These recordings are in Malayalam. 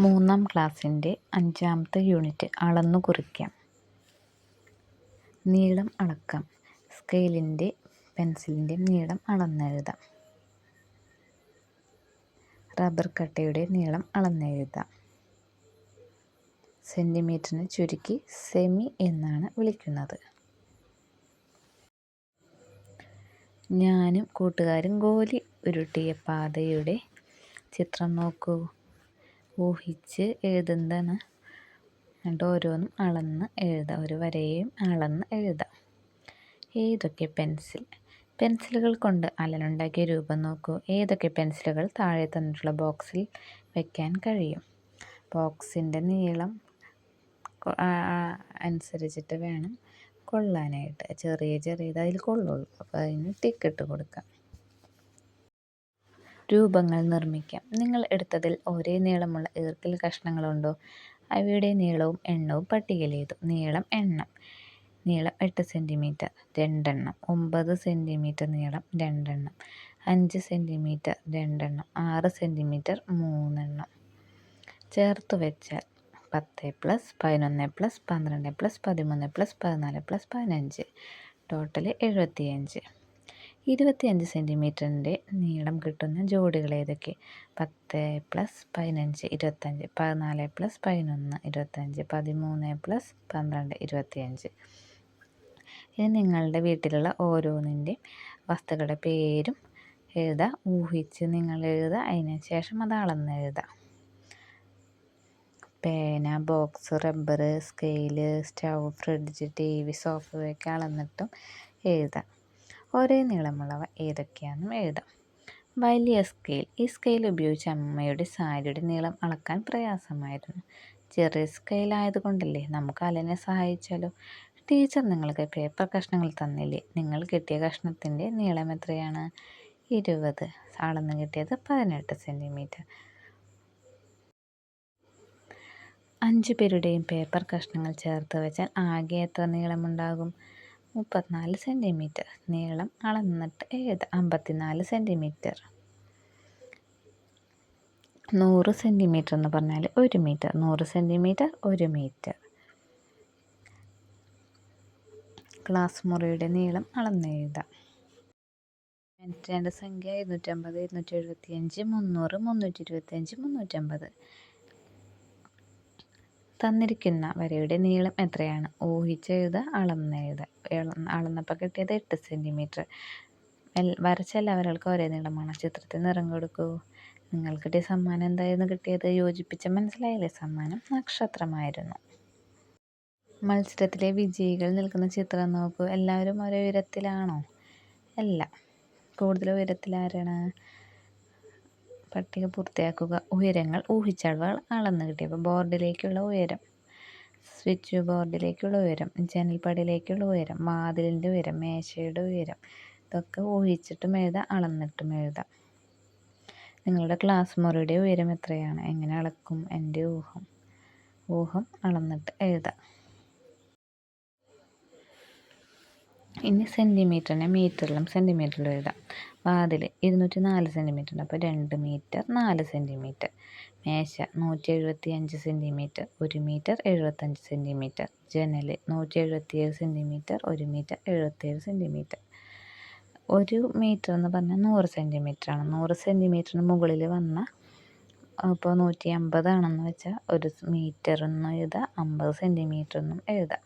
മൂന്നാം ക്ലാസ്സിന്റെ അഞ്ചാമത്തെ യൂണിറ്റ് അളന്നു കുറിക്കാം. നീളം അളക്കാം. സ്കെയിലിന്റെ പെൻസിലിന്റെ നീളം അളന്നെഴുതാം. റബ്ബർ കട്ടയുടെ നീളം അളന്നെഴുതാം. സെന്റിമീറ്ററിന് ചുരുക്കി സെമി എന്നാണ് വിളിക്കുന്നത്. ഞാനും കൂട്ടുകാരും ഗോലി ഉരുട്ടിയ പാതയുടെ ചിത്രം നോക്കൂ. ഊഹിച്ച് എഴുതുന്നതാണ്. എന്നിട്ട് ഓരോന്നും അളന്ന് എഴുതാം. ഒരു വരയും അളന്ന് എഴുതാം. ഏതൊക്കെ പെൻസിൽ? പെൻസിലുകൾ കൊണ്ട് അലനുണ്ടാക്കിയ രൂപം നോക്കൂ. ഏതൊക്കെ പെൻസിലുകൾ താഴെ തന്നിട്ടുള്ള ബോക്സിൽ വയ്ക്കാൻ കഴിയും? ബോക്സിന്റെ നീളം അനുസരിച്ചിട്ട് വേണം കൊള്ളാനായിട്ട്. ചെറിയ ചെറിയത് അതിൽ കൊള്ളുള്ളൂ. അപ്പോൾ അതിന് ടിക്കിട്ട് കൊടുക്കാം. രൂപങ്ങൾ നിർമ്മിക്കാം. നിങ്ങൾ എടുത്തതിൽ ഒരേ നീളമുള്ള ഈർക്കിൽ കഷ്ണങ്ങളുണ്ടോ? അവയുടെ നീളവും എണ്ണവും പട്ടികയിൽ എഴുതും നീളം എണ്ണം. നീളം എട്ട് സെന്റിമീറ്റർ രണ്ടെണ്ണം. ഒമ്പത് സെന്റിമീറ്റർ നീളം. രണ്ടെണ്ണം. അഞ്ച് സെന്റിമീറ്റർ രണ്ടെണ്ണം. ആറ് സെന്റിമീറ്റർ മൂന്നെണ്ണം. ചേർത്ത് വെച്ചാൽ പത്ത് പ്ലസ് പതിനൊന്ന് പ്ലസ് പന്ത്രണ്ട് പ്ലസ് പതിമൂന്ന് പ്ലസ് പതിനാല് പ്ലസ് പതിനഞ്ച്. ടോട്ടൽ എഴുപത്തിയഞ്ച്. ഇരുപത്തിയഞ്ച് സെന്റിമീറ്ററിന്റെ നീളം കിട്ടുന്ന ജോഡികൾ ഏതൊക്കെ? പത്ത് പ്ലസ് പതിനഞ്ച് ഇരുപത്തഞ്ച് പതിനാല് പ്ലസ് പതിനൊന്ന് ഇരുപത്തഞ്ച് പതിമൂന്ന് പ്ലസ് പന്ത്രണ്ട് ഇരുപത്തിയഞ്ച്. ഇനി നിങ്ങളുടെ വീട്ടിലുള്ള ഓരോന്നിന്റെ വസ്തുക്കളുടെ പേരും എഴുതുക ഊഹിച്ച് നിങ്ങൾ എഴുതുക അതിന് ശേഷം അത് അളന്ന് എഴുതുക പേന box rubber scale stove fridge T V sofa ഒക്കെ അളന്നിട്ടും എഴുതാം. ഒരേ നീളമുള്ളവ ഏതൊക്കെയാണെന്നും എഴുതാം. വലിയ സ്കെയിൽ ഈ സ്കെയിൽ ഉപയോഗിച്ച് അമ്മയുടെ സാരിയുടെ നീളം അളക്കാൻ പ്രയാസമായിരുന്നു. ചെറിയ സ്കെയിൽ ആയതുകൊണ്ടല്ലേ നമുക്ക് അലനെ സഹായിച്ചാലോ? ടീച്ചർ നിങ്ങൾക്ക് പേപ്പർ കഷ്ണങ്ങൾ തന്നില്ലേ? നിങ്ങൾ കിട്ടിയ കഷ്ണത്തിന്റെ നീളം എത്രയാണ്? ഇരുപത്. അളന്ന് കിട്ടിയത് പതിനെട്ട് സെന്റിമീറ്റർ അഞ്ച് പേരുടെയും പേപ്പർ കഷ്ണങ്ങൾ ചേർത്ത് വെച്ചാൽ ആകെ എത്ര നീളമുണ്ടാകും? മുപ്പത്തിനാല് സെന്റിമീറ്റർ നീളം അളന്നിട്ട് ഏത്? അമ്പത്തിനാല് സെന്റിമീറ്റർ നൂറ് സെന്റിമീറ്റർ എന്ന് പറഞ്ഞാൽ ഒരു മീറ്റർ. നൂറ് സെന്റിമീറ്റർ ഒരു മീറ്റർ. ക്ലാസ് മുറിയുടെ നീളം അളന്നെഴുതാം രണ്ട് സംഖ്യ ഇരുന്നൂറ്റമ്പത് ഇരുന്നൂറ്റി എഴുപത്തിയഞ്ച് മുന്നൂറ് മുന്നൂറ്റി ഇരുപത്തിയഞ്ച് മുന്നൂറ്റമ്പത്. തന്നിരിക്കുന്ന വരയുടെ നീളം എത്രയാണ്? ഊഹിച്ചെഴുത അളന്നെഴുത. അളന്നപ്പോൾ കിട്ടിയത് എട്ട് സെന്റിമീറ്റർ വരച്ച എല്ലാവരും ഒരേ നീളമാണ്. ചിത്രത്തിൽ നിറം കൊടുക്കൂ നിങ്ങൾക്ക് കിട്ടിയ സമ്മാനം എന്തായിരുന്നു കിട്ടിയത്? യോജിപ്പിച്ച മനസ്സിലായില്ലേ? സമ്മാനം നക്ഷത്രമായിരുന്നു. മത്സരത്തിലെ വിജയികൾ നിൽക്കുന്ന ചിത്രം നോക്കൂ. എല്ലാവരും ഒരേ ഉയരത്തിലാണോ? അല്ല. കൂടുതൽ ഉയരത്തിൽ ആരാണ് പട്ടിക പൂർത്തിയാക്കുക. ഉയരങ്ങൾ ഊഹിച്ചളവുകൾ അളന്ന് കിട്ടിയപ്പോൾ ബോർഡിലേക്കുള്ള ഉയരം. സ്വിച്ച് ബോർഡിലേക്കുള്ള ഉയരം. ജനൽപ്പടിയിലേക്കുള്ള ഉയരം. വാതിലിന്റെ ഉയരം. മേശയുടെ ഉയരം. ഇതൊക്കെ ഊഹിച്ചിട്ടും എഴുതാം അളന്നിട്ടും എഴുതാം. നിങ്ങളുടെ ക്ലാസ് മുറിയുടെ ഉയരം എത്രയാണ്? എങ്ങനെ അളക്കും? എന്റെ ഊഹം. ഊഹം അളന്നിട്ട് എഴുതാം. ഇനി സെന്റിമീറ്ററിനെ മീറ്ററിലും സെന്റിമീറ്ററിലും എഴുതാം. വാതിൽ ഇരുന്നൂറ്റി നാല് സെന്റിമീറ്റർ ഉണ്ട്. അപ്പോൾ രണ്ട് മീറ്റർ നാല് സെന്റിമീറ്റർ മേശ നൂറ്റി എഴുപത്തി അഞ്ച് സെന്റിമീറ്റർ ഒരു മീറ്റർ എഴുപത്തഞ്ച് സെന്റിമീറ്റർ ജനൽ നൂറ്റി എഴുപത്തിയേഴ് സെന്റിമീറ്റർ ഒരു മീറ്റർ എഴുപത്തേഴ് സെന്റിമീറ്റർ ഒരു മീറ്റർ എന്ന് പറഞ്ഞാൽ നൂറ് സെന്റിമീറ്ററാണ് നൂറ് സെന്റിമീറ്ററിന് മുകളിൽ വന്ന അപ്പോൾ നൂറ്റി അമ്പതാണെന്ന് വെച്ചാൽ ഒരു മീറ്റർ എന്നും എഴുതാം അമ്പത് സെന്റിമീറ്റർ എന്നും എഴുതാം.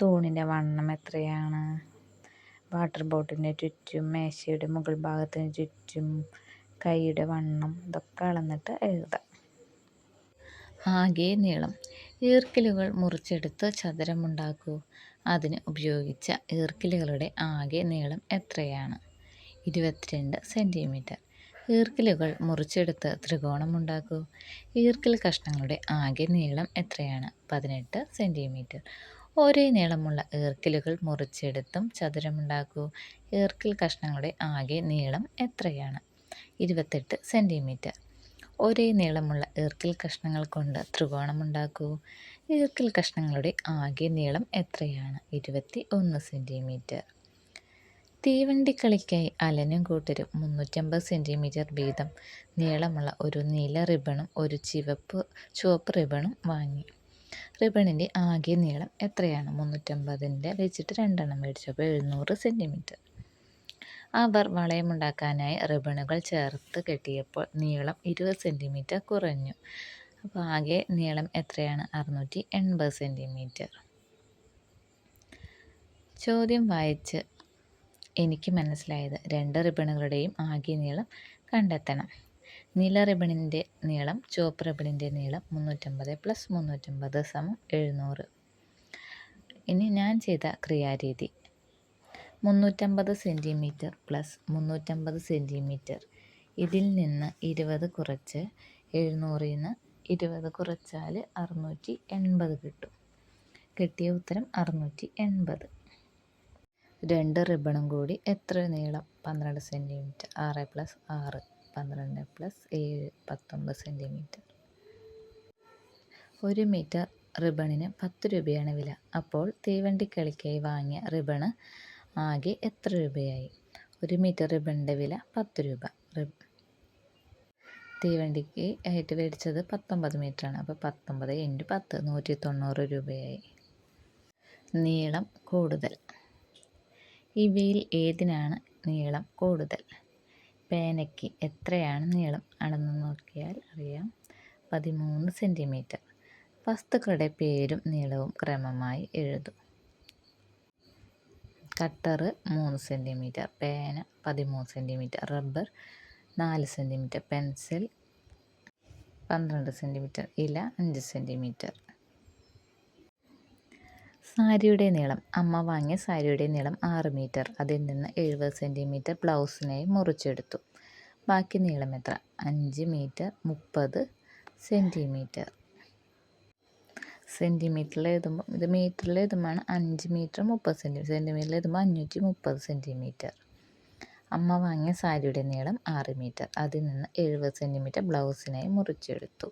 തൂണിന്റെ വണ്ണം എത്രയാണ്? വാട്ടർ ബോട്ടിലിന്റെ ചുറ്റും മേശയുടെ മുകൾ ഭാഗത്തിന് ചുറ്റും കൈയുടെ വണ്ണം ഇതൊക്കെ അളന്നിട്ട് എഴുതാം. ആകെ നീളം. ഈർക്കിലുകൾ മുറിച്ചെടുത്ത് ചതുരമുണ്ടാക്കൂ. അതിന് ഉപയോഗിച്ച ഈർക്കിലുകളുടെ ആകെ നീളം എത്രയാണ്? ഇരുപത്തിരണ്ട് സെന്റിമീറ്റർ ഈർക്കിലുകൾ മുറിച്ചെടുത്ത് ത്രികോണമുണ്ടാക്കൂ. ഈർക്കിൽ കഷ്ണങ്ങളുടെ ആകെ നീളം എത്രയാണ്? പതിനെട്ട് സെന്റിമീറ്റർ ഒരേ നീളമുള്ള ഏർക്കിലുകൾ മുറിച്ചെടുത്തും ചതുരമുണ്ടാക്കൂ. ഏർക്കിൽ കഷ്ണങ്ങളുടെ ആകെ നീളം എത്രയാണ്? ഇരുപത്തെട്ട് സെന്റിമീറ്റർ ഒരേ നീളമുള്ള ഏർക്കിൽ കഷ്ണങ്ങൾ കൊണ്ട് ത്രികോണമുണ്ടാക്കൂ ഏർക്കിൽ കഷ്ണങ്ങളുടെ ആകെ നീളം എത്രയാണ്? ഇരുപത്തി ഒന്ന് സെന്റിമീറ്റർ തീവണ്ടിക്കളിക്കായി അലനും കൂട്ടരും മുന്നൂറ്റമ്പത് സെന്റിമീറ്റർ വീതം നീളമുള്ള ഒരു നീല റിബണും ഒരു ചുവപ്പ് ചുവപ്പ് റിബണും വാങ്ങി. റിബണിന്റെ ആകെ നീളം എത്രയാണ്? മുന്നൂറ്റമ്പതിന്റെ വെച്ചിട്ട് രണ്ടെണ്ണം മേടിച്ചപ്പോൾ എഴുന്നൂറ് സെന്റിമീറ്റർ. അവർ വളയമുണ്ടാക്കാനായി റിബണുകൾ ചേർത്ത് കെട്ടിയപ്പോൾ നീളം ഇരുപത് സെന്റിമീറ്റർ കുറഞ്ഞു. അപ്പോൾ ആകെ നീളം എത്രയാണ്? അറുന്നൂറ്റി എൺപത് സെന്റിമീറ്റർ. ചോദ്യം വായിച്ച് എനിക്ക് മനസ്സിലായത് രണ്ട് റിബണുകളുടെയും ആകെ നീളം കണ്ടെത്തണം. നീല റിബണിന്റെ നീളം ചുവപ്പ് റിബണിന്റെ നീളം മുന്നൂറ്റമ്പത് പ്ലസ് മുന്നൂറ്റമ്പത് സമം എഴുന്നൂറ്. ഇനി ഞാൻ ചെയ്ത ക്രിയാരീതി. മുന്നൂറ്റമ്പത് സെന്റിമീറ്റർ പ്ലസ് മുന്നൂറ്റമ്പത് സെന്റിമീറ്റർ ഇതിൽ നിന്ന് ഇരുപത് കുറച്ച് എഴുന്നൂറിൽ നിന്ന് ഇരുപത് കുറച്ചാൽ അറുന്നൂറ്റി എൺപത് കിട്ടും. കിട്ടിയ ഉത്തരം അറുന്നൂറ്റി എൺപത്. രണ്ട് റിബണും കൂടി എത്ര നീളം? പന്ത്രണ്ട് സെന്റിമീറ്റർ ആറ് പ്ലസ് ആറ്. പന്ത്രണ്ട് പ്ലസ് ഏഴ് പത്തൊമ്പത് സെന്റിമീറ്റർ. ഒരു മീറ്റർ റിബണിന് പത്ത് രൂപയാണ് വില. അപ്പോൾ തീവണ്ടിക്കളിക്കായി വാങ്ങിയ റിബണ് ആകെ എത്ര രൂപയായി? ഒരു മീറ്റർ റിബണിന്റെ വില പത്ത് രൂപ. റിബ് തീവണ്ടിക്ക് ആയിട്ട് മേടിച്ചത് പത്തൊമ്പത് മീറ്ററാണ്. അപ്പോൾ പത്തൊമ്പത് ഇന്റു പത്ത് നൂറ്റി തൊണ്ണൂറ് രൂപയായി. നീളം കൂടുതൽ. ഇവയിൽ ഏതിനാണ് നീളം കൂടുതൽ? പേനയ്ക്ക് എത്രയാണ് നീളം അളന്ന് നോക്കിയാൽ അറിയാം. പതിമൂന്ന് സെന്റിമീറ്റർ വസ്തുക്കളുടെ പേരും നീളവും ക്രമമായി എഴുതും. കട്ടർ മൂന്ന് സെന്റിമീറ്റർ പേന പതിമൂന്ന് സെന്റിമീറ്റർ റബ്ബർ നാല് സെന്റിമീറ്റർ പെൻസിൽ പന്ത്രണ്ട് സെന്റിമീറ്റർ ഇല അഞ്ച് സെന്റിമീറ്റർ സാരിയുടെ നീളം. അമ്മ വാങ്ങിയ സാരിയുടെ നീളം ആറ് മീറ്റർ. അതിൽ നിന്ന് എഴുപത് സെന്റിമീറ്റർ ബ്ലൗസിനായി മുറിച്ചെടുത്തു. ബാക്കി നീളം എത്ര? അഞ്ച് മീറ്റർ മുപ്പത് സെന്റിമീറ്റർ സെന്റിമീറ്ററിൽ എഴുതുമ്പോൾ ഇത് മീറ്ററിൽ എഴുതുമ്പോൾ അഞ്ച് മീറ്റർ മുപ്പത് സെന്റിമീറ്റർ സെന്റിമീറ്ററിൽ എഴുതുമ്പോൾ അഞ്ഞൂറ്റി മുപ്പത് സെന്റിമീറ്റർ അമ്മ വാങ്ങിയ സാരിയുടെ നീളം ആറ് മീറ്റർ. അതിൽ നിന്ന് എഴുപത് സെന്റിമീറ്റർ ബ്ലൗസിനായി മുറിച്ചെടുത്തു.